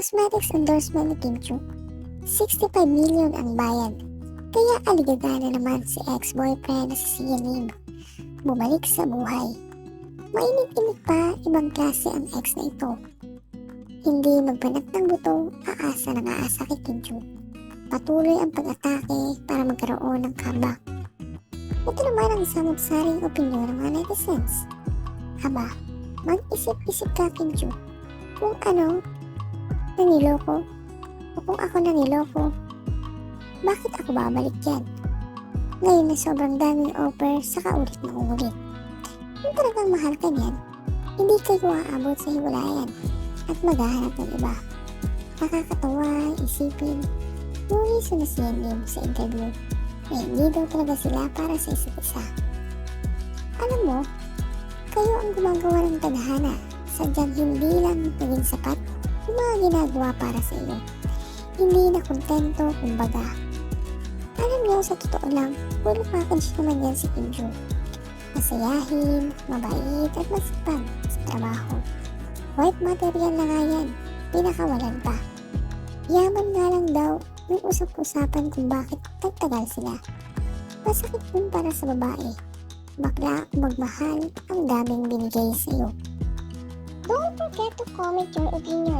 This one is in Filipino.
cosmetics endorsement ni Kim Chu. 65 million ang bayad. Kaya aligada na naman si ex-boyfriend na si Sia Lim. Bumalik sa buhay. Mainit-init pa, ibang klase ang ex na ito. Hindi magbanat ng buto, aasa ng aasa kay Kim Chu. Patuloy ang pag-atake para magkaroon ng comeback. Ito naman ang samot-saring opinyon ng mga netizens. Aba, mag-isip-isip ka Kim Chu. Kung ano, naniloko, o kung ako naniloko, bakit ako babalik yan? Ngayon na sobrang daming offer, saka ulit na ulit. Kung talagang mahal ka niyan, hindi kayo aabot sa hiwalayan at maghahanap ng iba. Nakakatawa isipin, nung na si Lim sa interview na hindi daw talaga sila para sa isa't isa. Alam mo, kayo ang gumagawa ng tadhana, sadyang hindi lang naging sapat mga ginagawa para sa iyo. Hindi na kontento, kumbaga. Alam niyo, sa totoo lang, full package naman yan si Kim Joo. Masayahin, mabait at masipag sa trabaho. White material na nga yan, pinakawalan pa. Yaman nga lang daw yung usap-usapan kung bakit tagtagal sila. Masakit yun para sa babae. Bakla magmahal ang daming binigay sa'yo. Don't forget to comment your opinion.